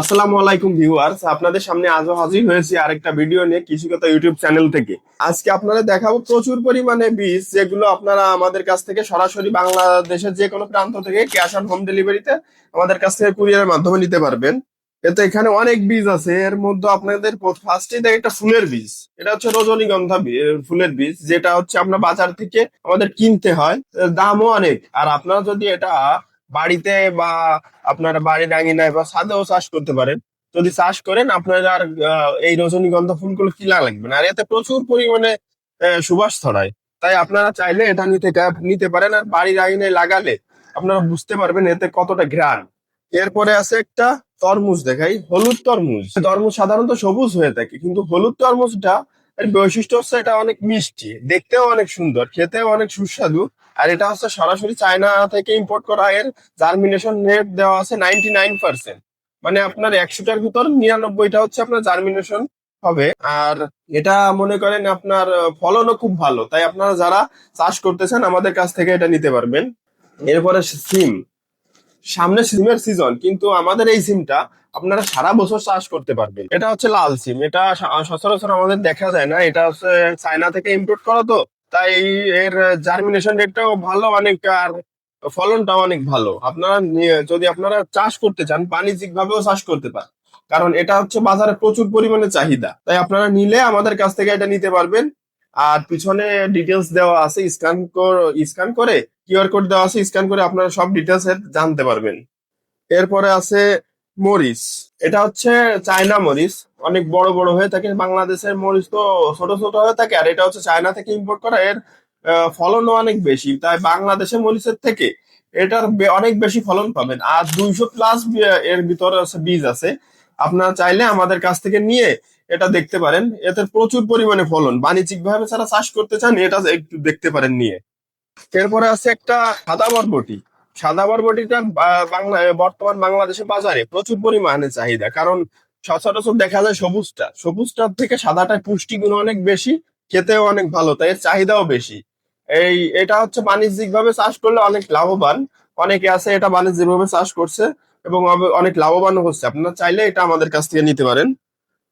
আসসালামু আলাইকুম ভিউয়ার্স, আপনাদের সামনে আজও হাজির হয়েছি আরেকটা ভিডিও নিয়ে কৃষিকতা ইউটিউব চ্যানেল থেকে। আজকে আপনাদের দেখাবো প্রচুর পরিমাণে বীজ, যেগুলো আপনারা আমাদের কাছ থেকে সরাসরি বাংলাদেশের যে কোনো প্রান্ত থেকে ক্যাশ অন হোম ডেলিভারিতে আমাদের কাছ থেকে কুরিয়ারের মাধ্যমে নিতে পারবেন। এতে এখানে অনেক বীজ আছে, এর মধ্যে আপনাদের ফার্স্টে দেখে একটা ফুলের বীজ। এটা হচ্ছে রজনীগন্ধা ফুলের বীজ, যেটা হচ্ছে আপনার বাজার থেকে আমাদের কিনতে হয় দামও অনেক। আর আপনারা যদি এটা বাড়িতে বা আপনার বাড়ির আঙিনায় বা ছাদেও চাষ করতে পারেন। যদি চাষ করেন, আপনার আর এই রজনীগন্ধা ফুলগুলো কিনা লাগবে? না আর এতে প্রচুর পরিমাণে সুবাস ছড়ায়। তাই আপনারা চাইলে এটা নিতে নিতে পারেন। আর বাড়ির আঙিনায় লাগালে আপনারা বুঝতে পারবেন এতে কতটা ঘ্রাণ। এরপরে আছে একটা তরমুজ দেখাই, হলুদ তরমুজ। তরমুজ সাধারণত সবুজ হয়ে থাকে, কিন্তু হলুদ তরমুজটা এর বৈশিষ্ট্য হচ্ছে এটা অনেক মিষ্টি, দেখতেও অনেক সুন্দর, খেতেও অনেক সুস্বাদু। আর এটা হচ্ছে সরাসরি চায়না থেকে ইম্পোর্ট করা এর জার্মিনেশন রেট দেওয়া আছে নাইনটি নাইন পার্সেন্ট মানে আপনার একশোটার ভিতর নিরানব্বইটা হচ্ছে আপনার জার্মিনেশন হবে। আর এটা মনে করেন আপনার ফলনও খুব ভালো। তাই আপনারা যারা চাষ করতেছেন, আমাদের কাছ থেকে এটা নিতে পারবেন। এরপরে সিম। সামনে সিমের সিজন কিন্তু আমাদের এই সিমটা আপনারা সারা বছর চাষ করতে পারবেন। এটা হচ্ছে লাল সিম। এটা সচরাচর আমাদের দেখা যায় না। এটা হচ্ছে চায়না থেকে ইম্পোর্ট করা তো। তাই এর জার্মিনেশন রেটটাও ভালো অনেক আর ফলনটাও অনেক ভালো। আপনারা যদি আপনারা চাষ করতে চান বাণিজ্যিক ভাবেও চাষ করতে পারেন। কারণ এটা হচ্ছে বাজারে প্রচুর পরিমাণে চাহিদা। তাই আপনারা নিলে আমাদের কাছ থেকে এটা নিতে পারবেন। আর পিছনে ডিটেলস দেওয়া আছে স্ক্যান স্ক্যান করে কিউআর কোড দেওয়া আছে স্ক্যান করে আপনারা সব ডিটেলস জানতে পারবেন। এরপরে আছে মরিচ। এটা হচ্ছে চায়না মরিচ। অনেক বড় বড় হয়ে থাকে। বাংলাদেশের মরিচ তো ছোট ছোট হয়ে থাকে আর এটা হচ্ছে চায়না থেকে ইম্পোর্ট করা। এর ফলনও অনেক বেশি। তাই বাংলাদেশের মরিচের থেকে এটার অনেক বেশি ফলন পাবেন। আর দুইশো প্লাস এর ভিতরে বীজ আছে। আপনারা চাইলে আমাদের কাছ থেকে নিয়ে এটা দেখতে পারেন। এতে প্রচুর পরিমাণে ফলন। বাণিজ্যিক ভাবে যারা চাষ করতে চান, এটা একটু দেখতে পারেন নিয়ে। এরপরে আছে একটা সাদা বরবটি। সাদা বরবটিটা বাংলা বর্তমান বাংলাদেশের বাজারে প্রচুর পরিমাণে চাহিদা। কারণ সচরাচর দেখা যায় সবুজটা। সবুজটার থেকে সাদাটার পুষ্টিগুণ অনেক বেশি, খেতেও অনেক ভালো, তাই এর চাহিদাও বেশি। এই, এটা হচ্ছে বাণিজ্যিক ভাবে চাষ করলে অনেক লাভবান। অনেকে আছে এটা বাণিজ্যিক ভাবে চাষ করছে এবং অনেক লাভবান হচ্ছে। আপনারা চাইলে এটা আমাদের কাছ থেকে নিতে পারেন।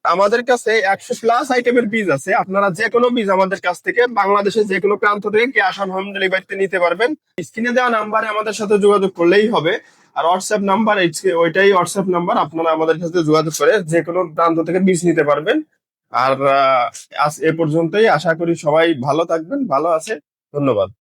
আমাদের কাছে একশো প্লাস আইটেমের বীজ আছে। আপনারা যে কোনো বীজ আমাদের কাছ থেকে বাংলাদেশের যে কোনো প্রান্ত থেকে ক্যাশ অন হোম ডেলিভারিতে নিতে পারবেন। স্ক্রিনে দেওয়া নাম্বারে আমাদের সাথে যোগাযোগ করলেই হবে। আর হোয়াটসঅ্যাপ নাম্বার ওইটাই হোয়াটসঅ্যাপ নাম্বার আপনারা আমাদের সাথে যোগাযোগ করে যে কোনো প্রান্ত থেকে বীজ নিতে পারবেন। আর এ পর্যন্তই। আশা করি সবাই ভালো থাকবেন, ভালো আছে। ধন্যবাদ।